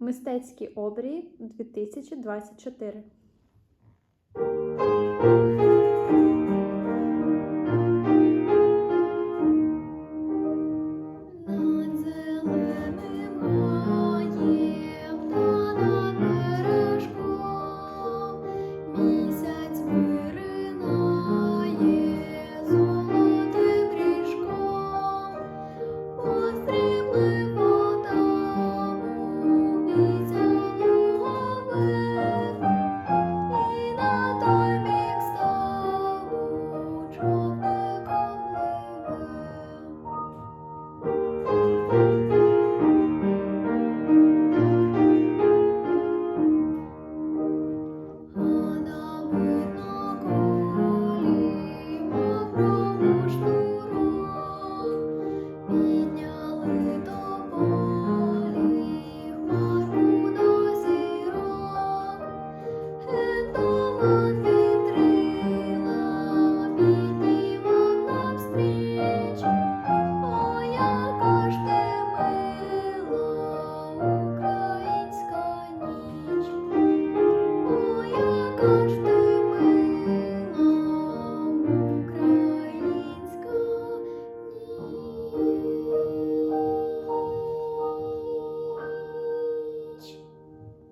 Мистецькі обрії 2024